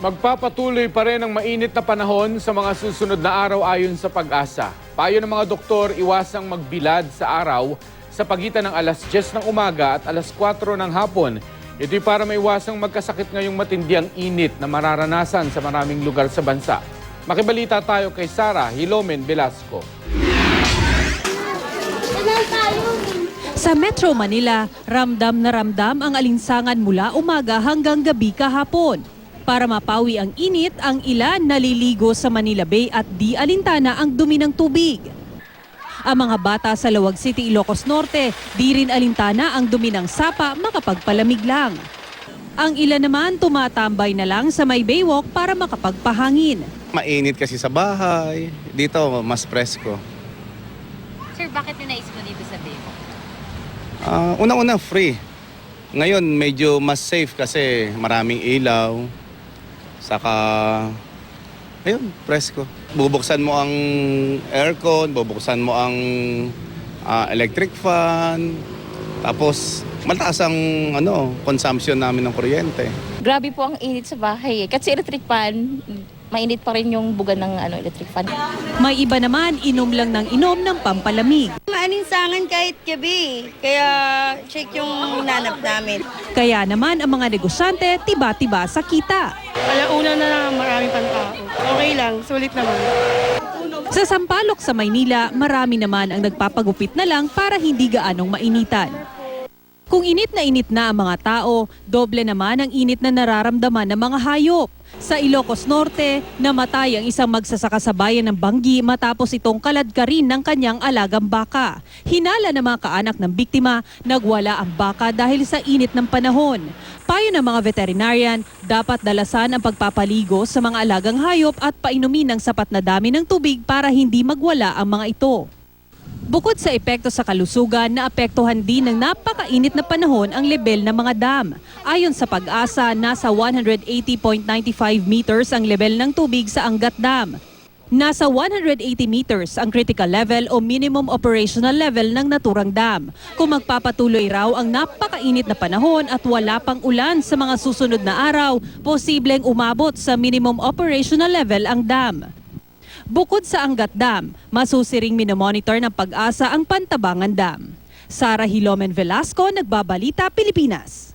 Magpapatuloy pa rin ang mainit na panahon sa mga susunod na araw ayon sa pag-asa. Payo ng mga doktor, iwasang magbilad sa araw sa pagitan ng alas 10 ng umaga at alas 4 ng hapon. Ito'y para maiwasang magkasakit ngayong matindiang init na mararanasan sa maraming lugar sa bansa. Makibalita tayo kay Sara Hilomen Velasco. Sa Metro Manila, ramdam na ramdam ang alinsangan mula umaga hanggang gabi kahapon. Para mapawi ang init, ang ilan naliligo sa Manila Bay at di alintana ang dumi ng tubig. Ang mga bata sa Lawag City, Ilocos Norte, di rin alintana ang dumi ng sapa makapagpalamig lang. Ang ilan naman tumatambay na lang sa may baywalk para makapagpahangin. Mainit kasi sa bahay. Dito, mas presko. Sir, bakit ninais mo dito sa Beko? Ah, Una-una, free. Ngayon, medyo mas safe kasi maraming ilaw. Saka, ayun, presko. Bubuksan mo ang aircon, bubuksan mo ang ah, electric fan. Tapos, mataas ang ano, consumption namin ng kuryente. Grabe po ang init sa bahay eh. Kasi electric fan, mainit pa rin yung buga ng ano, electric fan. May iba naman inom lang ng inom ng pampalamig. Maaninsangan kahit gabi. Kaya check yung nanap namin. Kaya naman ang mga negosyante tiba-tiba sa kita. Alauna na lang marami pang tao. Okay lang, sulit naman. Sa Sampaloc sa Maynila, marami naman ang nagpapagupit na lang para hindi gaanong mainitan. Kung init na init na ang mga tao, doble naman ang init na nararamdaman ng mga hayop. Sa Ilocos Norte, namatay ang isang magsasaka sa bayan ng Banggi matapos itong kaladkarin ng kanyang alagang baka. Hinala ng mga kaanak ng biktima, nagwala ang baka dahil sa init ng panahon. Payo ng mga veterinarian, dapat dalasan ang pagpapaligo sa mga alagang hayop at painumin ng sapat na dami ng tubig para hindi magwala ang mga ito. Bukod sa epekto sa kalusugan, naapektuhan din ng napakainit na panahon ang level ng mga dam. Ayon sa pag-asa, nasa 180.95 meters ang level ng tubig sa Angat Dam. Nasa 180 meters ang critical level o minimum operational level ng naturang dam. Kung magpapatuloy raw ang napakainit na panahon at wala pang ulan sa mga susunod na araw, posibleng umabot sa minimum operational level ang dam. Bukod sa Angat Dam, masusiring minomonitor ng pag-asa ang Pantabangan Dam. Sara Hilomen Velasco, Nagbabalita, Pilipinas.